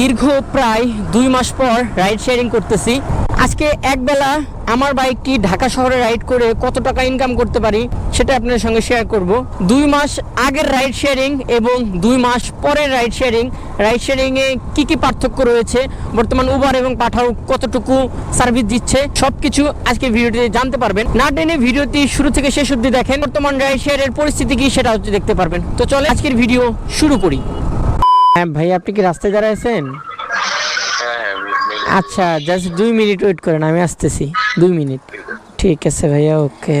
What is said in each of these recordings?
দীর্ঘ প্রায় দুই মাস পর রাইড শেয়ারিং করতেছি। আজকে একবেলা আমার বাইকটি ঢাকা শহরে রাইড করে কত টাকা ইনকাম করতে পারি, সেটা আপনাদের সঙ্গে শেয়ার করব। দুই মাস আগের রাইড শেয়ারিং এবং দুই মাস পরের রাইড শেয়ারিং রাইড শেয়ারিংয়ে কী কী পার্থক্য রয়েছে? বর্তমান উবার এবং পাঠাও কতটুকু সার্ভিস দিচ্ছে? সব কিছু আজকে ভিডিওতে জানতে পারবেন। না টেনে ভিডিওটি শুরু থেকে শেষ অবধি দেখেন। বর্তমান রাইড শেয়ারের পরিস্থিতি কি সেটা হচ্ছে দেখতে পারবেন। তো চলে আজকের ভিডিও শুরু করি। হ্যাঁ ভাই আপনি কি রাস্তায় দাঁড়াইছেন হ্যাঁ হ্যাঁ আচ্ছা জাস্ট দুই মিনিট ওয়েট করেন আমি আসতেছি। দুই মিনিট। ঠিক আছে ভাইয়া ওকে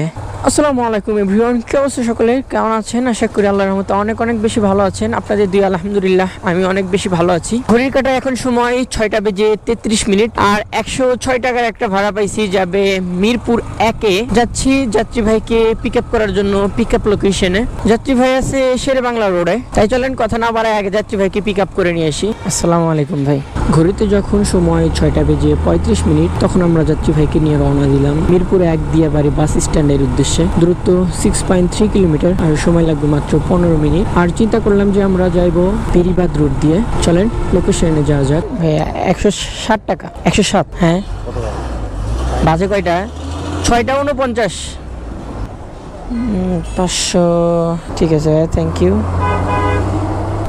আসসালামু আলাইকুম এভরিওয়ান, কে অবস্থা সকলে? কেমন আছেন? আশা করি আল্লাহর রহমতে অনেক অনেক বেশি ভালো আছেন। আপনাদের দুই আলহামদুলিল্লাহ, আমি অনেক বেশি ভালো আছি। ঘড়ির কাটা এখন সময় ছয়টা বেজে তেত্রিশ মিনিট, আর একশো ছয় টাকার একটা ভাড়া পাইছি যাবে মিরপুর একে। যাচ্ছি যাত্রী ভাইকে পিক আপ করার জন্য পিক আপ লোকেশনে যাত্রী ভাই আছে শেরে বাংলা রোডে তাই চলেন, কথা না বাড়ায় আগে যাত্রী ভাইকে পিক আপ করে নিয়ে আসি। আসসালামু আলাইকুম ভাই। ঘড়িতে যখন সময় ছয়টা বেজে পঁয়ত্রিশ মিনিট, তখন আমরা যাত্রী ভাইকে নিয়ে রওনা দিলাম মিরপুর এক দিয়াবাড়ি বাস স্ট্যান্ডের উদ্দেশ্যে। দূরত্ব সিক্স পয়েন্ট থ্রি কিলোমিটার আর সময় লাগবে মাত্র পনেরো মিনিট। আর চিন্তা করলাম যে আমরা যাইব পেরিবাদ রোড দিয়ে। চলেন লোকেশনে যাওয়া যাক। ভাইয়া একশো ষাট টাকা। একশো সাত হ্যাঁ। বাজে কয়টা? ছয়টা উনপঞ্চাশ পাঁচশো। ঠিক আছে থ্যাংক ইউ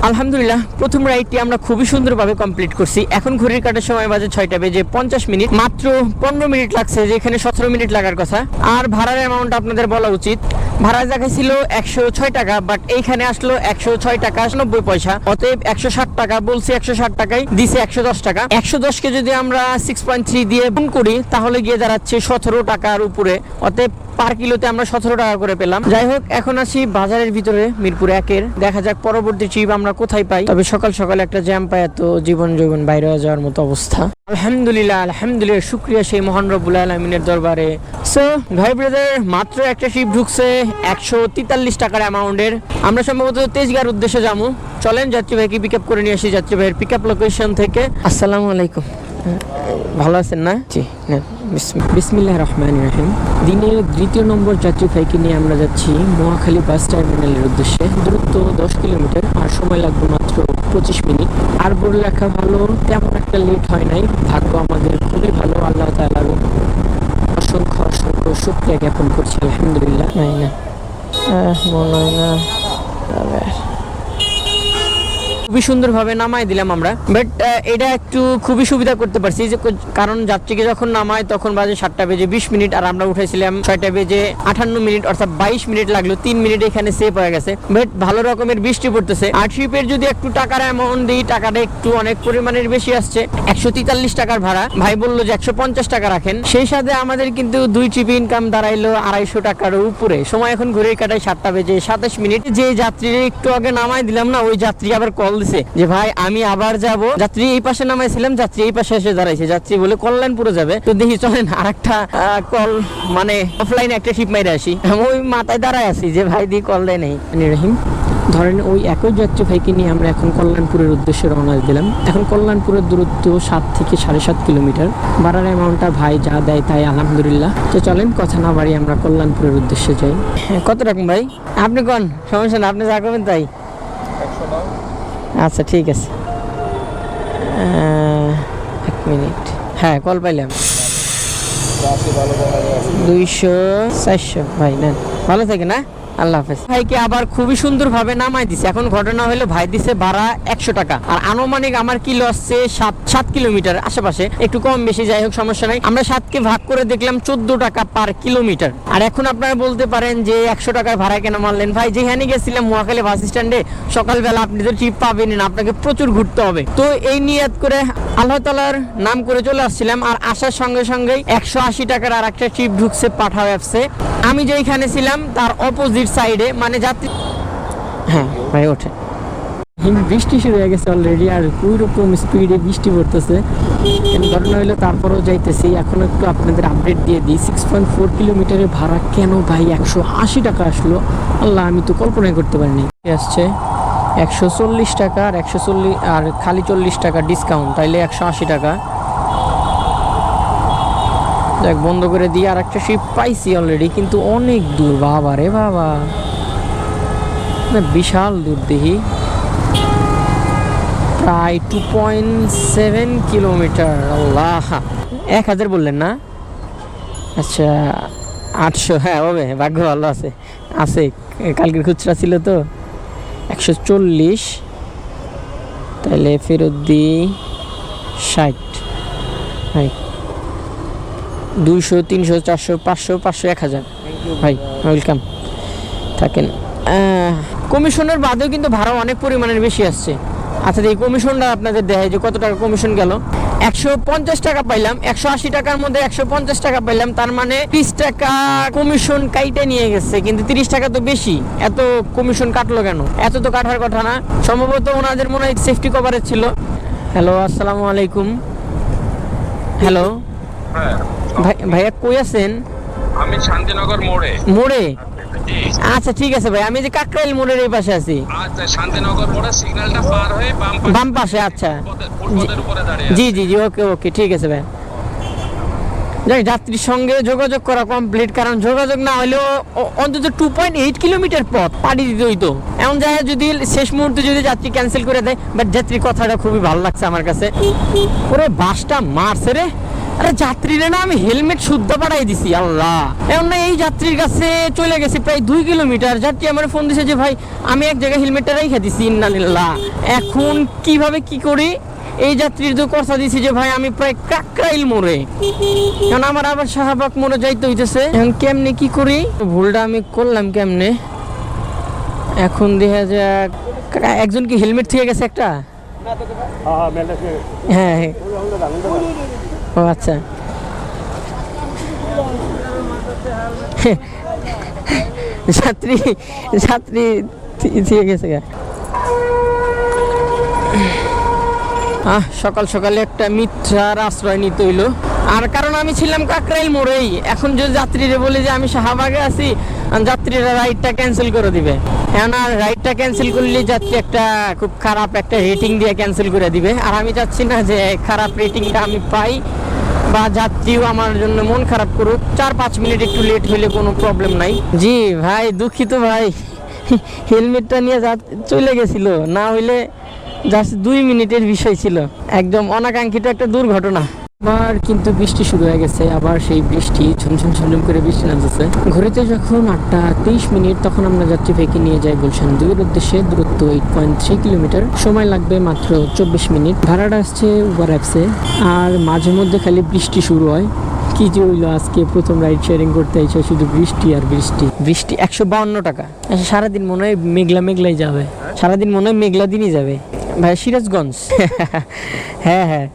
আলহামদুলিল্লাহ, প্রথম রাইডটি আমরা খুবই সুন্দরভাবে কমপ্লিট করছি। এখন ঘড়ির কাটার সময় বাজে ছয়টা বেজে পঞ্চাশ মিনিট। মাত্র পনেরো মিনিট লাগছে, যেখানে সতেরো মিনিট লাগার কথা। আর ভাড়ার অ্যামাউন্ট আপনাদের বলা উচিত। ভাড়া দেখাইছিল একশো ছয় টাকা বাট এইখানে আসলো একশো ছয় টাকা নব্বই পয়সা। অতএব একশো ষাট টাকা, বলছি একশো ষাট টাকায় দিছে একশো দশ টাকা। একশো দশকে যদি আমরা সিক্স পয়েন্ট থ্রি দিয়ে গুণ করি, তাহলে গিয়ে দাঁড়াচ্ছে সতেরো টাকার উপরে। অতএব পার কিলোতে আমরা সতেরো টাকা করে পেলাম। যাই হোক, এখন আসি বাজারের ভিতরে, মিরপুর একের। দেখা যাক, পরবর্তী ট্রিপ আমরা কোথায় পাই। তবে সকাল সকাল একটা জ্যাম পাই তো জীবন জীবন বাইরে যাওয়ার মতো অবস্থা। আলহামদুলিল্লাহ আলহামদুলিল্লাহ, শুক্রিয়া সেই মহান রব্বুল আলমিনের দরবারে। সো ভাই ব্রাদার মাত্র একটা ট্রিপ ঢুকছে একশো তেতাল্লিশ টাকার অ্যামাউন্টের আমরা সম্ভবত তেজগার উদ্দেশ্যে যাব। চলেন যাত্রী ভাইকে পিক আপ করে নিয়ে আসি যাত্রী ভাইয়ের পিক আপ লোকেশন থেকে। আসসালামু আলাইকুম। ভালো আছেন না? জি, নেন। বিসমিল্লাহ রহমান রাহিম। দিনের দ্বিতীয় নম্বর যাত্রী ভাইকে নিয়ে আমরা যাচ্ছি মহাখালী বাস টার্মিনালের উদ্দেশ্যে। দূরত্ব দশ কিলোমিটার, আর সময় লাগবে মাত্র পঁচিশ মিনিট। আর বোর্ড লেখা ভালো, তেমন একটা লেট হয় নাই। ভাগ্য আমাদের খুবই ভালো, আল্লাহ তালার অসংখ্য অসংখ্য শুক্রিয়া জ্ঞাপন করছি, আলহামদুলিল্লাহ। না মনে হয় না। খুবই সুন্দরভাবে নামাই দিলাম আমরা। বাট এটা একটু খুবই সুবিধা করতে পারছি যে কারণ যাত্রীকে যখন নামায় তখন বাজে সাতটা বেজে বিশ মিনিট আর আমরা উঠেছিলাম ছয়টা বেজে আটান্ন মিনিট অর্থাৎ বাইশ মিনিট লাগল। তিন মিনিট এখানে সেভ হয়ে গেছে। বাট ভালো রকমের বৃষ্টি পড়তেছে। আর ট্রিপের যদি একটু টাকার অ্যামাউন্ট দিই, টাকাটা একটু অনেক পরিমাণের বেশি আসছে। একশো তেতাল্লিশ টাকার ভাড়া। ভাই বলল যে একশো পঞ্চাশ টাকা রাখেন। সেই সাথে আমাদের কিন্তু দুই ট্রিপ ইনকাম দাঁড়াইলো আড়াইশো টাকার উপরে। সময় এখন ঘুরে কাটায় সাতটা বেজে সাতাশ মিনিট। যে যাত্রীর একটু আগে নামাই দিলাম না, ওই যাত্রী আবার কল দিছে যে ভাই আমি আবার যাব। যাত্রী এই পাশে নামাইছিলাম যাত্রী এই পাশে এসে দাঁড়াইছে। যাত্রী বলে কল্যাণপুরে যাবে। তো দেখি চলেন আর একটা কল মানে অফলাইনে একটা শিপ মাইরে আসি। ওই মাথায় দাঁড়ায় আছি যে ভাই দিয়ে কল দেয় নেই। রহিম ধরেন ওই একই যাত্রী ভাইকে নিয়ে আমরা এখন কল্যাণপুরের উদ্দেশ্যে রওনা দিলাম। এখন কল্যাণপুরের দূরত্ব সাত থেকে সাড়ে সাত কিলোমিটার। ভাড়ার অ্যামাউন্টটা ভাই যা দেয় তাই আলহামদুলিল্লাহ। তো চলেন কথা না বাড়ি আমরা কল্যাণপুরের উদ্দেশ্যে যাই। হ্যাঁ, কত রকম ভাই? আপনি কোন? সমস্যা না আপনি যা করবেন তাই। আচ্ছা ঠিক আছে। এক মিনিট। হ্যাঁ কল পাইলাম। দুইশো চারশো, ভাই না ভালো থাকে না আল্লাহ হাফেজ। ভাইকে আবার খুবই নামাই দিছে। এখন ঘটনা হলো ভাই দিছে ভাড়া একশো টাকা। আর আনুমানিক আমার সাত সাত কিলোমিটার আশেপাশে। একটু কম বেশি, যাই হোক, সমস্যা নাই। আমরা সাতকে ভাগ করে দেখলাম চোদ্দ টাকা পার কিলোমিটার। আর এখন আপনারা বলতে পারেন যে একশো টাকার ভাড়া কেন মারলেন? ভাই, যেখানে গেছিলাম মহাখালী বাস স্ট্যান্ডে, সকালবেলা আপনি তো পাবেনই না, আপনাকে প্রচুর ঘুরতে হবে। তো এই নিয়াত করে আল্লাহ তালার নাম করে চলে আসছিলাম, আর আসার সঙ্গে সঙ্গেই একশো আশি টাকার আর একটা ট্রিপ ঢুকছে পাঠাও অ্যাপসে। আমি যেইখানে ছিলাম, তার অপোজিট সাইডে মানে যাত্রী হ্যাঁ ভাই ওঠে। বৃষ্টি শুরু হয়ে গেছে অলরেডি আর ওই রকম স্পিডে বৃষ্টি পড়তেছে। ঘটনা হলো তারপরেও যাইতেছি। এখন একটু আপনাদের আপডেট দিয়ে দিই। সিক্স পয়েন্ট ফোর কিলোমিটারের ভাড়া কেন ভাই? একশো আশি টাকা আসলো। আল্লাহ আমি তো কল্পনাই করতে পারিনি। আসছে? একশো চল্লিশ টাকা আর একশো চল্লিশ আর খালি চল্লিশ টাকা ডিসকাউন্ট তাইলে একশো আশি টাকা। দেখ বন্ধ করে দিয়ে আর একটা শিপ পাইছি অলরেডি কিন্তু অনেক দূর বাবা রে বাবা। না, বিশাল দূর দেখি প্রায় টু পয়েন্ট সেভেন কিলোমিটার আল্লাহ। এক হাজার বললেন না? আচ্ছা আটশো হ্যাঁ হবে ভাগ্য ভালো আছে। আছে কালকের খুচরা ছিল তো। একশো চল্লিশ। তাহলে ফেরত দিই ষাট। ভাই দুইশো তিনশো চারশো পাঁচশো পাঁচশো এক হাজার। ভাই ওয়েলকাম থাকেন। কমিশনের বাদেও কিন্তু ভাড়া অনেক পরিমাণের বেশি আসছে। আচ্ছা এই কমিশনটা আপনাদের দেয় যে কত টাকা কমিশন গেল। একশো পঞ্চাশ টাকা পাইলাম একশো আশি টাকার মধ্যে একশো পঞ্চাশ টাকা পাইলাম তার মানে তিরিশ টাকা কমিশন কাইটে নিয়ে গেছে কিন্তু তিরিশ টাকা তো বেশি। এত কমিশন কাটলো কেন? এত তো কাটার কথা না। সম্ভবত ওনাদের মনে হয় সেফটি কভারেজ ছিল। হ্যালো আসসালামু আলাইকুম। হ্যালো হ্যাঁ। ভাইয়া কই আছেন? আমি শান্তিনগর মোড়ে। মোড়ে? আচ্ছা ঠিক আছে ভাই আমি যে কাকরাইল মোড়ের এই পাশে আছি। আচ্ছা শান্তিনগর মোড়ে সিগন্যালটা পার হয়ে বাম পাশে বাম পাশে আচ্ছা। জি। জি জি ওকে ওকে ঠিক আছে ভাই। যাই যাত্রীর সঙ্গে যোগাযোগ করা কমপ্লিট কারণ যোগাযোগ না হলেও অন্তত টু পয়েন্ট এইট কিলোমিটার পথ পাড়ি দিতে হইতো। এমন জায়গায় যদি শেষ মুহূর্তে যদি যাত্রী ক্যান্সেল করে দেয় বাট যাত্রীর কথাটা খুবই ভালো লাগছে আমার কাছে। ওরে বাসটা মারছে রে। আরে যাত্রীরা না আমি হেলমেট শুদ্ধ পাঠাই দিছি আল্লাহ। এমন না এই যাত্রীর কাছে চলে গেছে প্রায় দুই কিলোমিটার। যাত্রী আমার ফোন দিছে যে ভাই আমি এক জায়গায় হেলমেটটা রেখে দিছি ইন্নালিল্লাহ। এখন কীভাবে কি করি? এই যাত্রীর তো কথা দিছি যে ভাই আমি প্রায় কাকরাইল মোড়ে। কারণ আমার আবার শাহবাগ মোড়ে যাইতে হইতেছে। এখন কেমনে কি করি? ভুলটা আমি করলাম কেমনে? এখন দেখা যাক। একজন কি হেলমেট থেকে গেছে একটা? হ্যাঁ হ্যাঁ। ও আচ্ছা। যাত্রী যাত্রী গেছে। আহ, সকাল সকালে একটা মিথ্যার আশ্রয় নিতে হইল। আর কারণ আমি ছিলাম কাকরাইল মোড়েই। এখন যদি যাত্রীরা বলে যে আমি শাহবাগে আছি যাত্রীরা রাইডটা ক্যান্সেল করে দিবে। এখন রাইডটা ক্যান্সেল করলে যাত্রী একটা খুব খারাপ একটা রেটিং দিয়ে ক্যান্সেল করে দিবে। আর আমি চাচ্ছি না যে খারাপ রেটিংটা আমি পাই বা যাত্রীও আমার জন্য মন খারাপ করুক। চার পাঁচ মিনিট একটু লেট হলে কোনো প্রবলেম নাই। জি ভাই, দুঃখিত ভাই। হেলমেটটা নিয়ে যা- চলে গেছিল। না হইলে জাস্ট দুই মিনিটের বিষয় ছিল। একদম অনাকাঙ্ক্ষিত একটা দুর্ঘটনা। আবার কিন্তু বৃষ্টি শুরু হয়ে গেছে, আবার সেই বৃষ্টি ঝুমঝুম ঝুমঝুম করে বৃষ্টি নামতেছে। ঘড়িতে যখন আটটা তেইশ মিনিট, তখন আমরা যাত্রী ভেকে নিয়ে যাই বলছেন দুইয়ের উদ্দেশ্যে, দূরত্ব এইট পয়েন্ট থ্রি কিলোমিটার সময় লাগবে মাত্র চব্বিশ মিনিট। ভাড়াটা আসছে উবার অ্যাপসে আর মাঝে মধ্যে খালি বৃষ্টি শুরু হয়। কি যে হইল আজকে প্রথম রাইড শেয়ারিং করতে এসে শুধু বৃষ্টি আর বৃষ্টি। বৃষ্টি একশো বাউন্ন টাকা। আচ্ছা সারাদিন মনে হয় মেঘলা মেঘলাই যাবে। সারাদিন মনে হয় মেঘলা দিনই যাবে। ভাই সিরাজগঞ্জ? হ্যাঁ হ্যাঁ।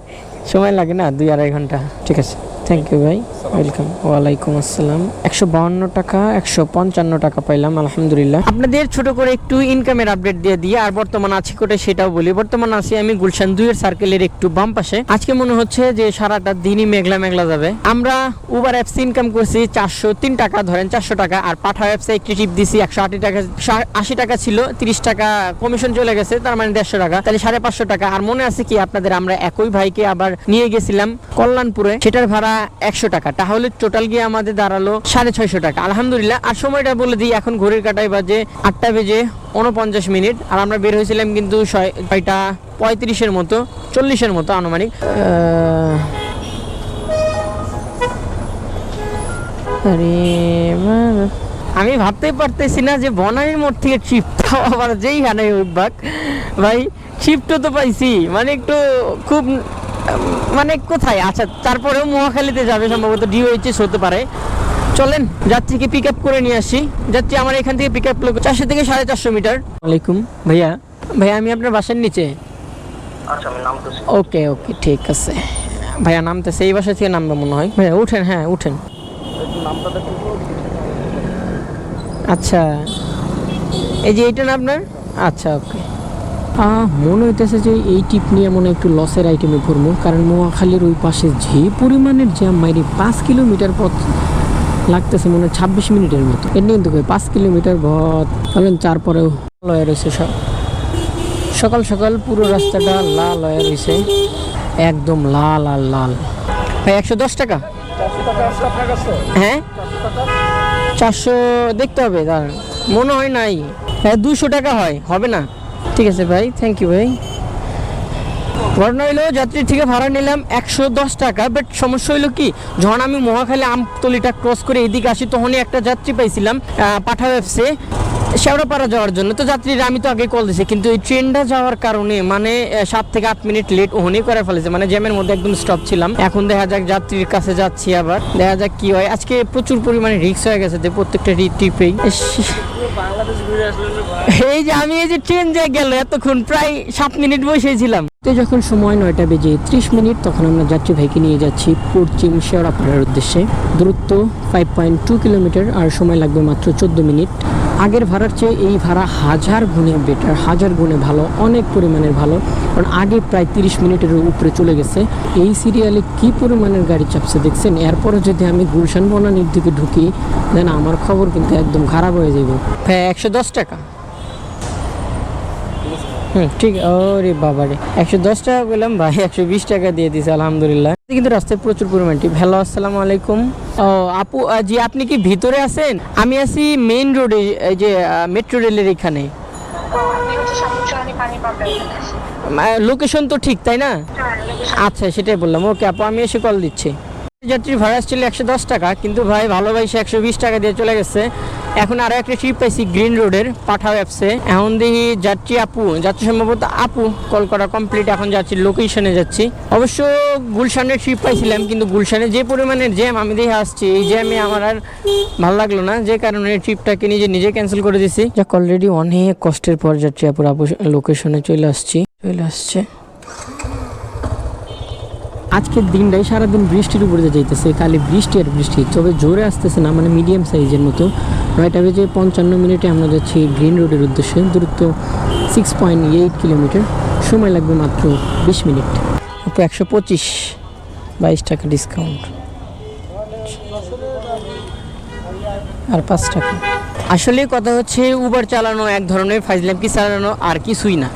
সময় লাগে না দুই আড়াই ঘণ্টা ঠিক আছে। থ্যাংক ইউ ভাই. ওয়েলকাম ওয়ালাইকুম আসসালাম। একশো বাউন্ন টাকা, একশো পঞ্চান্ন টাকা পাইলাম, আলহামদুলিল্লাহ। আপনাদের ছোট করে একটু ইনকামের আপডেট দিয়ে দিই, আর বর্তমান আছি কোটে সেটাও বলি। বর্তমান আছি আমি গুলশান দুইয়ের সার্কেলের একটু বাম পাশে। আজকে মনে হচ্ছে যে সারাটা দিনই মেঘলা মেঘলা যাবে। আমরা উবার অ্যাপস ইনকাম করছি চারশো তিন টাকা, ধরেন চারশো টাকা, আর পাঠা অ্যাপসে একটি টিপ দিছি একশো আশি টাকা আশি টাকা ছিল, তিরিশ টাকা কমিশন চলে গেছে, তার মানে দেড়শো টাকা, তাহলে সাড়ে পাঁচশো টাকা। আর মনে আছে কি আপনাদের, আমরা একই ভাইকে আবার নিয়ে গেছিলাম কল্যাণপুরে। সেটার ভাড়া একশো টাকা। তাহলে টোটাল গিয়ে আমাদের দাঁড়াল সাড়ে ছয়শো টাকা। আলহামদুলিল্লাহ, আর সময়টা বলে দিই, এখন ঘড়ির কাটায় বাজে আটটা বেজে উনপঞ্চাশ মিনিট, আর আমরা বের হয়েছিলাম কিন্তু ছয়- ছয়টা পঁয়ত্রিশের মতো, চল্লিশের মতো আনুমানিক। আমি ভাবতেই পারতেছি না যে বনানীর মোড় থেকে চিপটাও আবার যেই হানে উঠবাক। ভাই চিপটো তো পাইছি মানে একটু খুব মানে কোথায়? আচ্ছা তারপরেও মহাখালীতে যাবে সম্ভবত ডিওএইচএস হতে পারে। চলেন যাত্রীকে পিক আপ করে নিয়ে আসি। যাত্রী আমার এখান থেকে পিক আপ চারশো থেকে সাড়ে চারশো মিটার। ওয়ালাইকুম ভাইয়া ভাইয়া আমি আপনার বাসার নিচে। আচ্ছা ওকে ওকে ঠিক আছে। ভাইয়া নামতেছে এই বাসা থেকে নামবে মনে হয়। ভাইয়া উঠেন হ্যাঁ উঠেন। আচ্ছা। এই যে এইটা না আপনার? আচ্ছা ওকে। মনে হইতেছে যে এই টিপ নিয়ে মনে একটু লসের আইটেমে পড়ব কারণ নোয়াখালীর ওই পাশে যে পরিমাণের জ্যাম মাইরি পাঁচ কিলোমিটার পথ লাগতেছে মনে হয় ছাব্বিশ মিনিটের মতো। এর কিন্তু কই, পাঁচ কিলোমিটার পথ। বলেন তারপরেও লয়ে রয়েছে সব। সকাল সকাল পুরো রাস্তাটা লাল হয়ে রয়েছে, একদম লাল আর লাল। ভাই, একশো দশ টাকা? হ্যাঁ? চারশো, দেখতে হবে, দাঁড়ান। মনে হয় নাই। হ্যাঁ দুশো টাকা হয়, হবে না? ঠিক আছে ভাই থ্যাংক ইউ ভাই। ঘটনা হইল, যাত্রী থেকে ভাড়া নিলাম একশো দশ টাকা বাট সমস্যা হইল কি, যখন আমি মহাখালী আমতলিটা ক্রস করে এদিকে আসি, তখনই একটা যাত্রী পাইছিলাম পাঠা ব্যবসে শেওড়াপাড়া যাওয়ার জন্য। তো যাত্রীরা, আমি তো আগে কল দিছি, কিন্তু এই ট্রেনটা যাওয়ার কারণে মানে সাত থেকে আট মিনিট লেট ওখানেই করে ফেলেছে। মানে জ্যামের মধ্যে একদম স্টপ ছিলাম। এখন দেখা যাক যাত্রীর কাছে যাচ্ছি আবার। দেখা যাক কি হয়। আজকে প্রচুর পরিমাণে রিক্স হয়ে গেছে যে প্রত্যেকটা ট্রিপেই এই যে আমি এই যে ট্রেন যে গেল এতক্ষণ, প্রায় সাত মিনিট বসেছিলাম তো যখন সময় নয়টা বেজে ত্রিশ মিনিট, তখন আমরা যাত্রী ভাইকে নিয়ে যাচ্ছি পশ্চিম শেওড়াপাড়ার উদ্দেশ্যে। দূরত্ব ফাইভ পয়েন্ট টু কিলোমিটার আর সময় লাগবে মাত্র চোদ্দ মিনিট। আগের ভাড়ার চেয়ে এই ভাড়া হাজার গুণে বেটার হাজার গুণে ভালো, অনেক পরিমাণের ভালো। কারণ আগে প্রায় তিরিশ মিনিটের উপরে চলে গেছে। এই সিরিয়ালে কি পরিমাণের গাড়ি চাপছে দেখছেন? এরপরে যদি আমি গুলশান বনানির দিকে ঢুকি দেন আমার খবর কিন্তু একদম খারাপ হয়ে যাবে হ্যাঁ একশো দশ টাকা। ঠিক, ওরে বাবারে। একশো দশ টাকা পেলাম ভাই, একশো বিশ টাকা দিয়ে দিছে, আলহামদুলিল্লাহ। কিন্তু রাস্তায় প্রচুর পরিমাণ টিপ। হ্যালো, আসসালামু আলাইকুম। ও, আপু জি, আপনি কি ভিতরে আছেন? আমি আছি মেইন রোডে যে মেট্রো রেলের এখানে। লোকেশন তো ঠিক, তাই না? আচ্ছা সেটাই বললাম। ওকে, আপু, আমি এসে কল দিচ্ছি। যাত্রীর ভাড়া ছিল একশো দশ টাকা, কিন্তু ভাই ভালোবাসে একশো বিশ টাকা দিয়ে চলে গেছে। এখন আরও একটা ট্রিপ পাইছি গ্রিন রোডের পাঠা অ্যাপসে এখন দেখি যাত্রী আপু যাত্রী সম্ভবত আপু কল করা কমপ্লিট এখন যাচ্ছি লোকেশনে যাচ্ছি। অবশ্য গুলশানের ট্রিপ পাইছিলাম, কিন্তু গুলশানে যে পরিমাণের জ্যাম আমি দেখে আসছি, এই জ্যামে আমার আর ভালো লাগল না, যে কারণে ট্রিপটাকে নিজে নিজে ক্যান্সেল করে দিছি। যাক অলরেডি অনেক কষ্টের পর যাচ্ছি আপুর আপু লোকেশনে চলে আসছি, চলে আসছে। আজকের দিনটাই সারাদিন বৃষ্টির উপরে যাইতেছে, খালি বৃষ্টি আর বৃষ্টি। তবে জোরে আসতেছে না মানে মিডিয়াম সাইজের মতো। নয়টা বেজে পঞ্চান্ন মিনিটে আমরা যাচ্ছি গ্রিন রোডের উদ্দেশ্যে। দূরত্ব সিক্স পয়েন্ট এইট কিলোমিটার সময় লাগবে মাত্র বিশ মিনিট। আপু একশো পঁচিশ, বাইশ টাকা ডিসকাউন্ট আর পাঁচ টাকা। আসলে কথা হচ্ছে উবার চালানো এক ধরনের ফাইজলামকি, চালানো আর কিছুই না।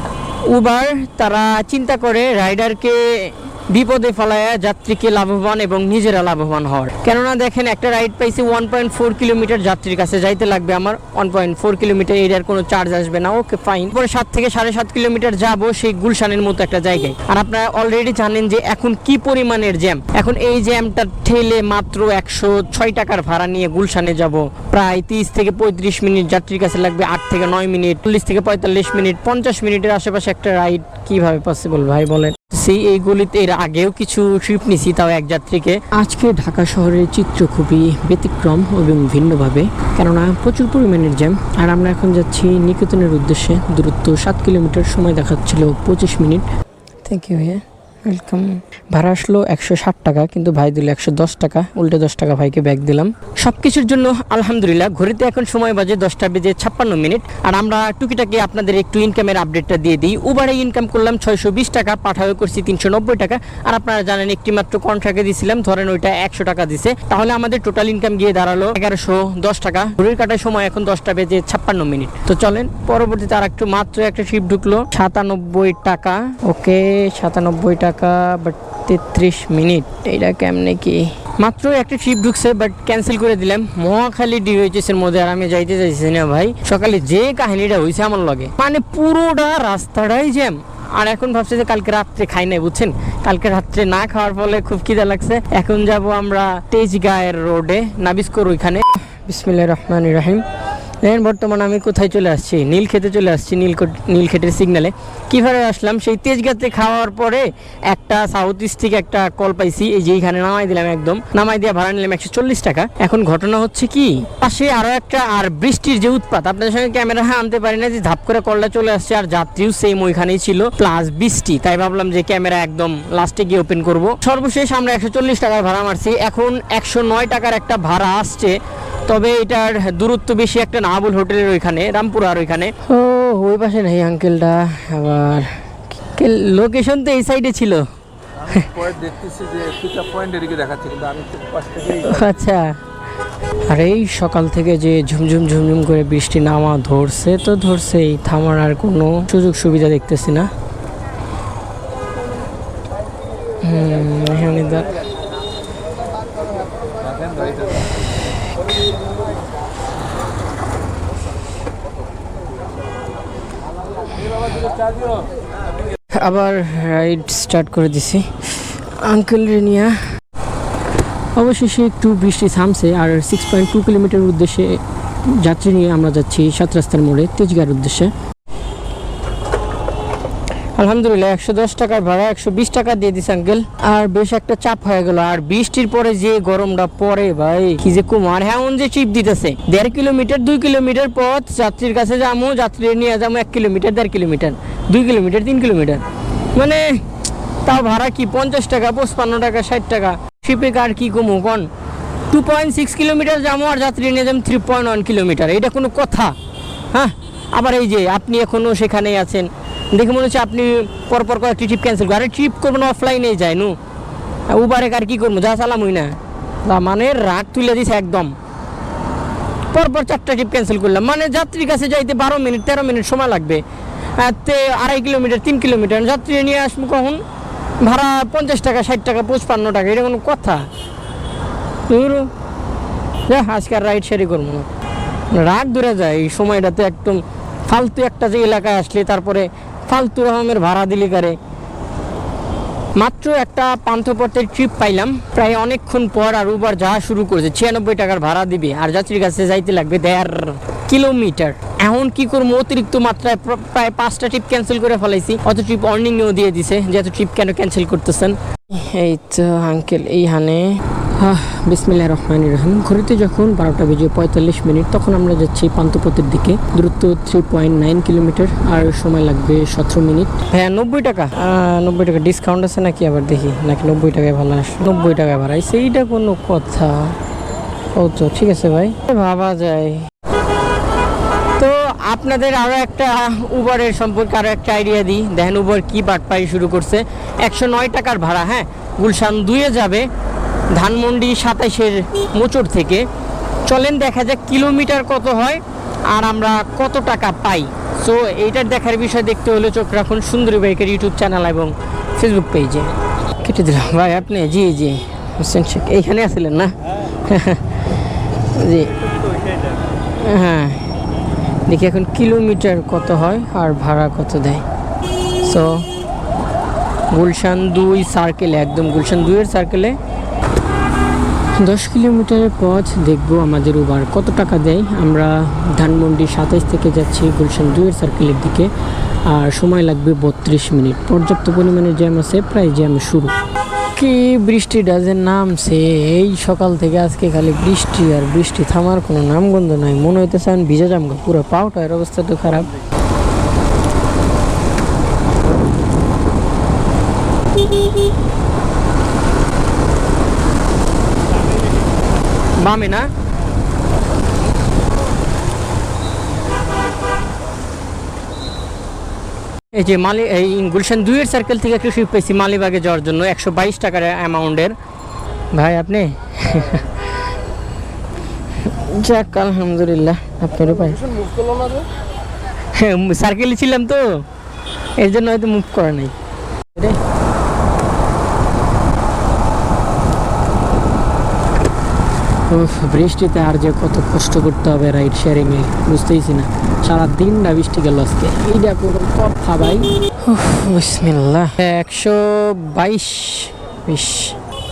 উবার তারা চিন্তা করে রাইডারকে বিপদে ফেলায় যাত্রীকে লাভবান এবং নিজেরা লাভবান হওয়ার। কেননা দেখেন, একটা রাইড পাইছি ওয়ান পয়েন্ট ফোর কিলোমিটার যাত্রীর কাছে। যাইতে লাগবে আমার ওয়ান পয়েন্ট ফোর কিলোমিটার এরিয়ার কোনো চার্জ আসবে না। ওকে ফাইন পরে সাত থেকে সাড়ে সাত কিলোমিটার যাব সেই গুলশানের মতো একটা জায়গায়। আর আপনারা অলরেডি জানেন যে এখন কি পরিমাণের জ্যাম এখন এই জ্যামটা ঠেলে মাত্র একশো ছয় টাকার ভাড়া নিয়ে গুলশানে যাব। প্রায় তিরিশ থেকে পঁয়ত্রিশ মিনিট যাত্রীর কাছে লাগবে আট থেকে নয় মিনিট। চল্লিশ থেকে পঁয়তাল্লিশ মিনিট, পঞ্চাশ মিনিটের আশেপাশে একটা রাইড কীভাবে পসিবল ভাই, বলেন। সেই এইগুলিতে এর আগেও কিছু ট্রিপ নিছি, তাও এক যাত্রীকে। আজকে ঢাকা শহরের চিত্র খুবই ব্যতিক্রম এবং ভিন্নভাবে, কেননা প্রচুর পরিমাণের জ্যাম। আর আমরা এখন যাচ্ছি নিকেতনের উদ্দেশ্যে, দূরত্ব সাত কিলোমিটার, সময় দেখাচ্ছিল পঁচিশ মিনিট। থ্যাংক ইউ ভাইয়া। ওয়েলকাম ভাড়া আসলো একশো ষাট টাকা, কিন্তু ভাই দিল একশো দশ টাকা। উল্টে দশ টাকা ভাইকে ব্যাগ দিলাম। সব কিছুর জন্য আলহামদুলিল্লাহ, ঘড়িতে এখন সময় বাজে দশটা বেজে ছাপ্পান্ন মিনিট। আর আমরা টুকিটাকি আপনাদের একটু ইনকামের আপডেটটা দিয়ে দিই। উবারে ইনকাম করলাম ছয়শো বিশ টাকা পাঠাও করছি তিনশো নব্বই টাকা। আর আপনারা জানেন একটি মাত্র কন্ট্রাক্টে দিয়েছিলাম ধরেন ওইটা একশো টাকা দিছে। তাহলে আমাদের টোটাল ইনকাম গিয়ে দাঁড়াল এগারোশো দশ টাকা। ঘড়ির কাটার সময় এখন দশটা বেজে ছাপ্পান্ন মিনিট। তো চলেন, পরবর্তীতে আর একটু মাত্র একটা ট্রিপ ঢুকলো। সাতানব্বই টাকা। ওকে সাতানব্বই টাকা। বাট তেত্রিশ মিনিট। এইটা কেমনে কি? মাত্র একটা ট্রিপ ঢুকছে বাট ক্যান্সেল করে দিলাম। মহাখালী ডিওএইচএস এর মধ্যে আর আমি যাইতে চাইছি না ভাই। সকালে যে কাহিনীটা হয়েছে আমার লগে মানে পুরোটা রাস্তাটাই জ্যাম। আর এখন ভাবছি যে কালকে রাত্রে খাই নাই, বুঝছেন? কালকে রাত্রে না খাওয়ার ফলে খুব খিদা লাগছে। এখন যাব আমরা তেজগাঁয়ের রোডে নাবিস্কোর ওইখানে। বিসমিল্লাহ রহমান রাহিম। দেখেন বর্তমানে আমি কোথায় চলে আসছি? নীল খেতে চলে আসছি নীল নীল খেতের সিগনালে কীভাবে আসলাম? সেই তেজগাতে খাওয়ার পরে একটা সাউথ ইস্ট থেকে একটা কল পাইছি, এই যে এইখানে নামাই দিলাম একদম। নামাই দিয়ে ভাড়া নিলাম একশো চল্লিশ টাকা। এখন ঘটনা হচ্ছে কি? পাশে আরও একটা, আর বৃষ্টির যে উৎপাত, আপনাদের সঙ্গে ক্যামেরা হ্যাঁ আনতে পারি না যে ধাপ করে কলটা চলে আসছে, আর যাত্রীও সেম ওইখানেই ছিল প্লাস বৃষ্টি। তাই ভাবলাম যে ক্যামেরা একদম লাস্টে গিয়ে ওপেন করব। সর্বশেষ আমরা একশো চল্লিশ টাকার ভাড়া মারছি। এখন একশো নয় টাকার একটা ভাড়া আসছে, তবে এটার দূরত্ব বেশি একটা নাহাবুল হোটেলের ওইখানে রামপুরার ওইখানে। ও ওই পাশে নাই আঙ্কেলটা আবার লোকেশন তো এই সাইডে ছিল। পরে দেখতেছি যে পিকআপ পয়েন্ট এদিকে দেখাচ্ছে কিন্তু আমি পাশ থেকেই আচ্ছা। আর এই সকাল থেকে যে ঝুমঝুম ঝুমঝুম করে বৃষ্টি নামা ধরছে তো ধরছেই। থামার আর কোনো সুযোগ সুবিধা দেখতেছি না হুম এখানে দেখ দেখেন গাড়িটা আবার রাইড স্টার্ট করে দিছি। আঙ্কেল রেনিয়া, অবশেষে একটু বৃষ্টি থামছে আর সিক্স পয়েন্ট টু কিলোমিটার উদ্দেশ্যে যাত্রী নিয়ে আমরা যাচ্ছি সাত রাস্তার মোড়ে তেজগার উদ্দেশ্যে। আলহামদুলিল্লাহ, একশো দশ টাকার ভাড়া, একশো বিশ টাকা দিয়ে দিস আঙ্কেল আর বেশ একটা চাপ হয়ে গেল, আর বৃষ্টির পরে যে গরমটা পড়ে ভাই, কি যে কুমার হ্যাঁ যে চিপ দিতেছে, দেড় কিলোমিটার, দুই কিলোমিটার পথ, যাত্রীর কাছে যাব যাত্রী নিয়ে যাব এক কিলোমিটার, দেড় কিলোমিটার, দুই কিলোমিটার, তিন কিলোমিটার। মানে তাও ভাড়া কি, পঞ্চাশ টাকা, পঁচপান্ন টাকা, ষাট টাকা। শিপে কার কি কমু কন? টু পয়েন্ট সিক্স কিলোমিটার যাব আর যাত্রী নিয়ে যাব থ্রি পয়েন্ট ওয়ান কিলোমিটার। এটা কোনো কথা হ্যাঁ? আবার এই যে, আপনি এখনও সেখানেই আছেন দেখে মনে হচ্ছে আপনি পরপর কয়েকটি ট্রিপ ক্যান্সেল করেন আরে ট্রিপ করব না অফলাইনেই যায়, নু। উবারে কার কি করব? যা চালাম হই না। মানে রাগ তুলে দিছে একদম। পরপর চারটা ট্রিপ ক্যান্সেল করলাম। মানে যাত্রীর কাছে যাইতে বারো মিনিট, তেরো মিনিট সময় লাগবে। আর তে আড়াই কিলোমিটার তিন কিলোমিটার যাত্রী নিয়ে আসব কখন? ভাড়া পঞ্চাশ টাকা, ষাট টাকা, পঁচপান্ন টাকা, এটা কোনো কথা। আজকে আর রাইড শেয়ারই করব না। রাগ ধরে যায় এই সময়টাতে একদম। ফালতু একটা যে এলাকায় আসলে তারপরে ফালতু রকমের ভাড়া দিলি কারে? মাত্র একটা পান্থপথের ট্রিপ পাইলাম। প্রায় অনেকক্ষণ পর আর উবার যাওয়া শুরু করেছে। ছিয়ানব্বই টাকার ভাড়া দিবে। আর যাত্রীর কাছে যাইতে লাগবে দেড় কিলোমিটার। এখন কি করব? অতিরিক্ত মাত্রায় প্রায় পাঁচটা ট্রিপ ক্যান্সেল করে ফেলাইছি। অত ট্রিপ অর্নিংও দিয়ে দিছে, যে এত ট্রিপ কেন ক্যান্সেল করতেছেন? এই তো আঙ্কেল এইখানে বিসমিল্লাহ রহমান রহিম। ঘড়িতে যখন বারোটা বেজে পঁয়তাল্লিশ মিনিট, তখন আমরা যাচ্ছি পান্তপথের দিকে। দূরত্ব থ্রি পয়েন্ট নাইন কিলোমিটার আর সময় লাগবে সতেরো মিনিট। হ্যাঁ নব্বই টাকা। নব্বই টাকা ডিসকাউন্ট আছে নাকি আবার দেখি? নাকি নব্বই টাকায় ভালো আসে নব্বই টাকায় ভাড়াই সেইটা কোনো কথা। ও তো, ঠিক আছে ভাই। ভাবা যায়। তো আপনাদের আরও একটা উবারের সম্পর্কে আরও একটা আইডিয়া দিই। দেখেন উবার কি বাটপাই শুরু করছে। একশো নয় টাকার ভাড়া হ্যাঁ? গুলশান দুয়ে যাবে। ধানমন্ডি সাতাইশের মোচড় থেকে। চলেন দেখা যাক কিলোমিটার কত হয় আর আমরা কত টাকা পাই। সো এইটার দেখার বিষয় দেখতে হলে চোখ রাখুন সুন্দরী বাইকের ইউটিউব চ্যানেল এবং ফেসবুক পেজে কেটে দিলাম। ভাই, আপনি? জি জি। হোসেন শেখ, এইখানে আসছিলেন না? জি। হ্যাঁ। দেখি এখন কিলোমিটার কত হয় আর ভাড়া কত দেয়। সো গুলশান দুই সার্কেলে একদম গুলশান দুইয়ের সার্কেলে দশ কিলোমিটারের পথ দেখব আমাদের উবার। কত টাকা দেয়? আমরা ধানমন্ডি সাতাইশ থেকে যাচ্ছি গুলশান দুইয়ের সার্কেলের দিকে, আর সময় লাগবে বত্রিশ মিনিট। পর্যাপ্ত পরিমাণে জ্যাম আছে, প্রায় জ্যাম শুরু। কি বৃষ্টি ডাজের নামছে এই সকাল থেকে আজকে খালি বৃষ্টি আর বৃষ্টি থামার কোনো নামগন্ধ নাই। মনে হইতেছে আমি ভিজে যাব পুরো পাউটার অবস্থা তো খারাপ। বামে না? এই যে মালি, এই গুলশান দুইয়ের সার্কেল থেকে একটু শিফট পেয়েছি মালিবাগে যাওয়ার জন্য, একশো বাইশ টাকার অ্যামাউন্টের ভাই, আপনি? যাক, আলহামদুলিল্লাহ, আপনারও পাই হ্যাঁ সার্কেলে ছিলাম তো, এর জন্য হয়তো মুভ করা নেই রে। উফ, বৃষ্টিতে আর যে কত কষ্ট করতে হবে রাইড শেয়ারিং এ বুঝতেইছি না। সারা দিনটা বৃষ্টি গেল আজকে। এইটা কোনো কথা ভাই। বিসমিল্লাহ। একশো বাইশ। বিশ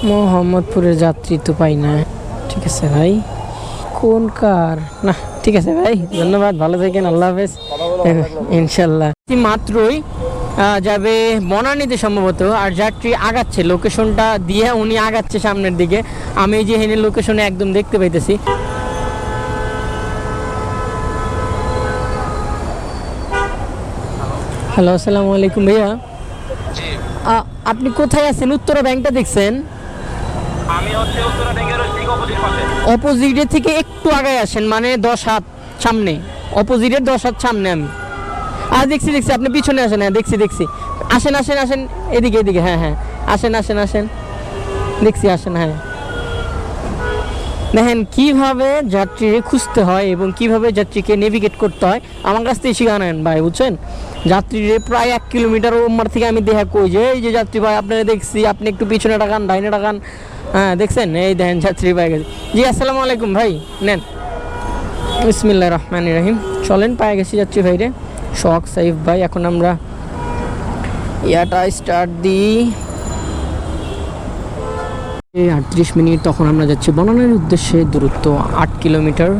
মোহাম্মদপুরের যাত্রী তো পাই না। ঠিক আছে ভাই। কোন কার? না ঠিক আছে ভাই ধন্যবাদ। ভালো থাকেন আল্লাহ হাফেজ। ইনশাল্লাহ। মাত্রই যাবে বনানীতে সম্ভবত আর যাত্রী আগাচ্ছে। লোকেশনটা দিয়ে উনি আগাচ্ছে সামনের দিকে। আমি এই যে হেনে লোকেশনে একদম দেখতে পাইতেছি। হ্যালো আসসালামু আলাইকুম ভাইয়া। আপনি কোথায় আছেন? উত্তরা ব্যাংকটা দেখছেন? আমি হচ্ছে উত্তরা ব্যাংকের অপোজিট পাশে। অপোজিটের থেকে একটু আগে আসেন মানে দশ হাত সামনে। অপোজিটের দশ হাত সামনে আমি। আর দেখছি দেখছি, আপনি পিছনে আসেন হ্যাঁ দেখছি দেখছি। আসেন আসেন আসেন, এদিকে এদিকে হ্যাঁ হ্যাঁ। আসেন আসেন আসেন। দেখছি, আসেন হ্যাঁ। দেখেন কীভাবে যাত্রীকে খুঁজতে হয় এবং কীভাবে যাত্রীকে নেভিগেট করতে হয়। আমার কাছ থেকে শিখা নেন ভাই, বুঝছেন? যাত্রীরে প্রায় এক কিলোমিটার ওমার থেকে আমি দেখা কই যে, এই যে যাত্রী ভাই, আপনারা দেখছি, আপনি একটু পিছনে টাকান ডাইনে টাকান হ্যাঁ দেখছেন? এই দেখেন যাত্রী ভাই গেছে। জি, আসসালামু আলাইকুম ভাই, নেন। বিসমিল্লাহ রহমান রহিম। চলেন, পায়ে গেছি যাত্রী ভাইরে। শখ সাইফ ভাই, এখন আমরা ইয়াটা স্টার্ট দিই। আটত্রিশ মিনিট, তখন আমরা যাচ্ছি বনানের উদ্দেশ্যে, দূরত্ব আট কিলোমিটার।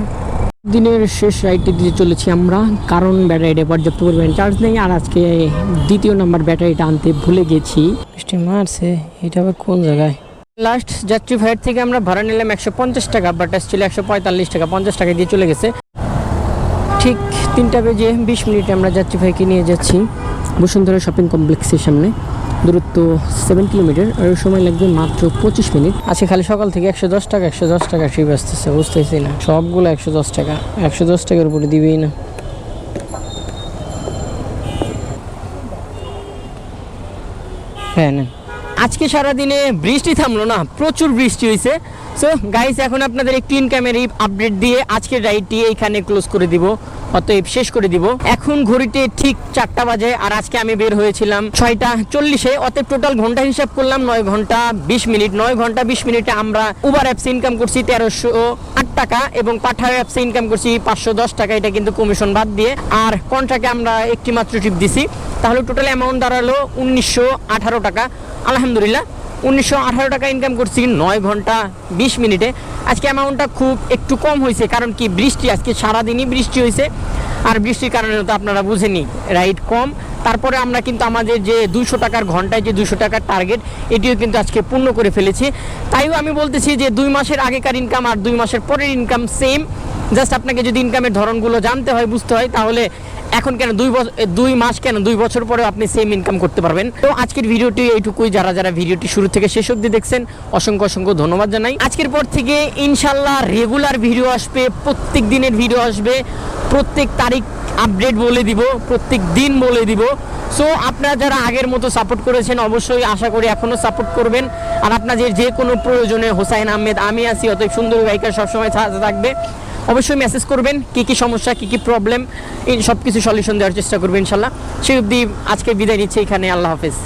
দিনের শেষ রাইডটি দিয়ে চলেছি আমরা, কারণ ব্যাটারিটা পর্যাপ্ত পরিমাণে চার্জ নেই, আর আজকে দ্বিতীয় নাম্বার ব্যাটারিটা আনতে ভুলে গেছি। বৃষ্টি মারছে, এটা আবার কোন জায়গায়? লাস্ট যাত্রী ভাইয়ের থেকে আমরা ভাড়া নিলাম একশো পঞ্চাশ টাকা বাট ছিল একশো পঁয়তাল্লিশ টাকা, পঞ্চাশ টাকা দিয়ে চলে গেছে। ঠিক তিনটা বেজে বিশ মিনিটে আমরা যাত্রী ভাইকে নিয়ে যাচ্ছি। বসুন্ধরা শপিং কমপ্লেক্সের সামনে। দূরত্ব সেভেন কিলোমিটার আর সময় লাগবে মাত্র পঁচিশ মিনিট। আজকে খালি সকাল থেকে একশো দশ টাকা, একশো দশ টাকা ট্রিপ আসতেছে বুঝতেছি না। সবগুলো একশো দশ টাকা, একশো দশ টাকার উপরে দিবেই না। হ্যাঁ না আজকে সারাদিনে বৃষ্টি থামলো না, প্রচুর বৃষ্টি হয়েছে সো গাইস এখন আপনাদের একটু ইনকামের এই আপডেট দিয়ে আজকের রাইডটি এইখানে ক্লোজ করে দিব। অতএব শেষ করে দিব। এখন ঘড়িতে ঠিক চারটা বাজে আর আজকে আমি বের হয়েছিলাম ছয়টা চল্লিশে। অতএব টোটাল ঘণ্টা হিসাব করলাম নয় ঘণ্টা বিশ মিনিট। নয় ঘণ্টা বিশ মিনিটে আমরা উবার অ্যাপসে ইনকাম করছি তেরোশো আট টাকা এবং পাঠাও অ্যাপসে ইনকাম করছি পাঁচশো দশ টাকা। এটা কিন্তু কমিশন বাদ দিয়ে। আর কন্ট্রাক্টে আমরা একটি মাত্র ট্রিপ দিছি। তাহলে টোটাল অ্যামাউন্ট দাঁড়াল উনিশশো আঠারো টাকা। আলহামদুলিল্লাহ। উনিশশো আঠারো টাকা ইনকাম করছি, নয় ঘণ্টা বিশ মিনিটে। আজকে অ্যামাউন্টটা খুব একটু কম হয়েছে, কারণ কি বৃষ্টি, আজকে সারাদিনই বৃষ্টি হয়েছে। আর বৃষ্টির কারণে তো আপনারা বুঝেনি রাইট কম। তারপরে আমরা কিন্তু আমাদের যে দুশো টাকার ঘন্টায় যে দুশো টাকার টার্গেট এটিও কিন্তু আজকে পূর্ণ করে ফেলেছি। তাইও আমি বলতেছি যে দুই মাসের আগেকার ইনকাম আর দুই মাসের পরের ইনকাম সেম জাস্ট আপনাকে যদি ইনকামের ধরনগুলো জানতে হয়, বুঝতে হয়, তাহলে এখন কেন দুই বছর দুই মাস কেন? দুই বছর পরে আপনি সেম ইনকাম করতে পারবেন। তো আজকের ভিডিওটি এইটুকুই। যারা যারা ভিডিওটি শুরু থেকে শেষ অবধি দেখছেন, অসংখ্য অসংখ্য ধন্যবাদ জানাই। আজকের পর থেকে ইনশাল্লাহ রেগুলার ভিডিও আসবে, প্রত্যেক দিনের ভিডিও আসবে। প্রত্যেক তারিখ আপডেট বলে দিব, প্রত্যেক দিন বলে দিব। সো আপনারা যারা আগের মতো সাপোর্ট করেছেন, অবশ্যই আশা করি এখনও সাপোর্ট করবেন। আর আপনাদের যে কোনো প্রয়োজনে হোসাইন আহমেদ, আমি আছি, অতএব সুন্দর গায়িকা সবসময় থাকবে। অবশ্যই মেসেজ করবেন, কি কি সমস্যা, কি কি প্রবলেম সব কিছু সলিউশন দেওয়ার চেষ্টা করবেন ইনশাল্লাহ। সেই অবধি আজকে বিদায় নিচ্ছি, এখানে আল্লাহ হাফেজ।